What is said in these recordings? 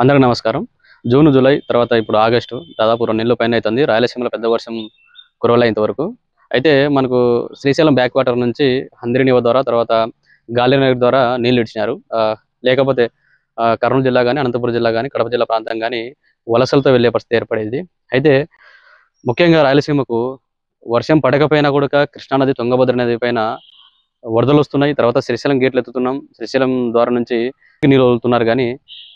అందరికి నమస్కారం. June July తర్వాత ఇప్పుడు ఆగస్టు దాదాపు రెండు నెలల పైన అవుతుంది. రాయలసీమలో పెద్ద వర్షం కురవలే ఇంతవరకు అయితే మనకు శ్రీశైలం బ్యాక్ వాటర్ నుంచి హంద్రినివ ద్వారా తర్వాత గాలినగర్ ద్వారా నీళ్ళు ఇచ్చినారు ఆ, లేకపోతే కర్నూలు జిల్లా కానీ అనంతపురం జిల్లా కానీ కడప జిల్లా ప్రాంతం కానీ వలసలతో వెళ్ళే పరిస్థితి ఏర్పడేది. అయితే ముఖ్యంగా రాయలసీమకు వర్షం పడకపోయినా కూడా కృష్ణానది తుంగభద్ర నది పైన వరదలు వస్తున్నాయి తర్వాత శ్రీశైలం గేట్లు ఎత్తుతున్నాం శ్రీశైలం ద్వారా నుంచి నీళ్ళు వదులుతున్నారు కానీ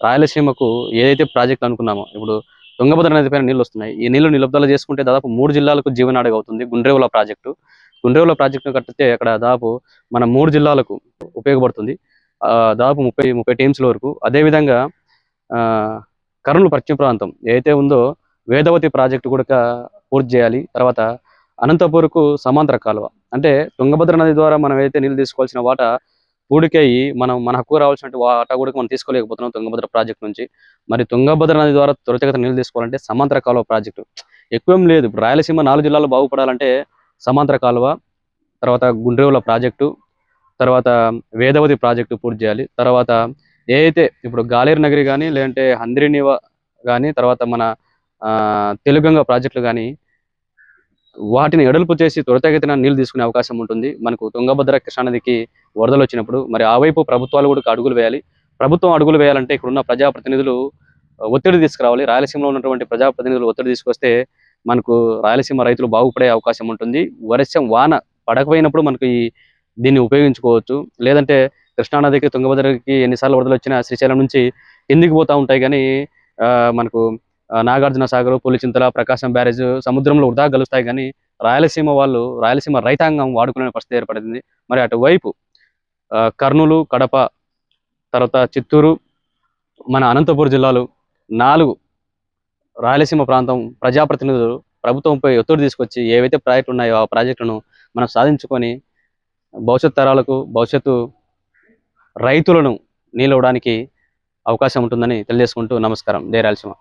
రాయలసీమకు ఏదైతే ప్రాజెక్ట్ అనుకున్నామో ఇప్పుడు తుంగభద్ర నది పైన నీళ్ళు వస్తున్నాయి ఈ నీళ్ళు నిలుపుదల చేసుకుంటే దాదాపు మూడు జిల్లాలకు జీవనాడిగా అవుతుంది గుండ్రేవుల ప్రాజెక్టు. గుండ్రేవుల ప్రాజెక్టు కట్టితే అక్కడ దాదాపు మన మూడు జిల్లాలకు ఉపయోగపడుతుంది. ఆ, దాదాపు ముప్పై ముప్పై టీమ్స్ల వరకు. అదేవిధంగా ఆ, కర్నూలు పశ్చిమ ప్రాంతం ఏదైతే ఉందో వేదవతి ప్రాజెక్టు కూడా పూర్తి చేయాలి. తర్వాత అనంతపూర్కు సమాంతర కాలువ. అంటే తుంగభద్ర నది ద్వారా మనం అయితే నీళ్ళు తీసుకోవాల్సిన వాటా పూడికయ్యి మనం మన హక్కు రావాల్సిన వాటా కూడా మనం తీసుకోలేకపోతున్నాం తుంగభద్ర ప్రాజెక్ట్ నుంచి. మరి తుంగభద్ర నది ద్వారా త్వరితగత నీళ్ళు తీసుకోవాలంటే సమాంతర కాలువ ప్రాజెక్టు. ఎక్కువేం లేదు. ఇప్పుడు రాయలసీమ నాలుగు జిల్లాలు బాగుపడాలంటే సమాంతర కాలువ తర్వాత గుండ్రేవుల ప్రాజెక్టు తర్వాత వేదవతి ప్రాజెక్టు పూర్తి చేయాలి. తర్వాత ఏదైతే ఇప్పుడు గాలేరు నగరి కానీ లేదంటే హంద్రినివ కానీ తర్వాత మన ఆ, తెలుగంగ ప్రాజెక్టులు కానీ వాటిని ఎడల్పు చేసి త్వరితగతిన నీళ్ళు తీసుకునే అవకాశం ఉంటుంది. మనకు తుంగభద్ర కృష్ణానదికి వరదలు వచ్చినప్పుడు మరి ఆ వైపు ప్రభుత్వాలు కూడా అడుగులు వేయాలి. ప్రభుత్వం అడుగులు వేయాలంటే ఇక్కడున్న ప్రజాప్రతినిధులు ఒత్తిడి తీసుకురావాలి. రాయలసీమలో ఉన్నటువంటి ప్రజాప్రతినిధులు ఒత్తిడి తీసుకొస్తే మనకు రాయలసీమ రైతులు బాగుపడే అవకాశం ఉంటుంది. వర్షం వాన పడకపోయినప్పుడు మనకు ఈ దీన్ని ఉపయోగించుకోవచ్చు. లేదంటే కృష్ణానదికి తుంగభద్రకి ఎన్నిసార్లు వరదలు వచ్చినా శ్రీశైలం నుంచి ఎందుకు పోతా ఉంటాయి కానీ ఆ, మనకు నాగార్జున సాగర్ పులిచింతల ప్రకాశం బ్యారేజ్ సముద్రంలో వృధా కలుస్తాయి కానీ రాయలసీమ వాళ్ళు రాయలసీమ రైతాంగం వాడుకునే పరిస్థితి ఏర్పడింది. మరి అటువైపు కర్నూలు కడప తర్వాత చిత్తూరు మన అనంతపురం జిల్లాలు నాలుగు రాయలసీమ ప్రాంతం ప్రజాప్రతినిధులు ప్రభుత్వంపై ఒత్తిడి తీసుకొచ్చి ఏవైతే ప్రాజెక్టులు ఉన్నాయో ఆ ప్రాజెక్టును మనం సాధించుకొని భవిష్యత్ తరాలకు భవిష్యత్తు రైతులను నీళ్ళవడానికి అవకాశం ఉంటుందని తెలియజేసుకుంటూ నమస్కారం. జయ రాయలసీమ.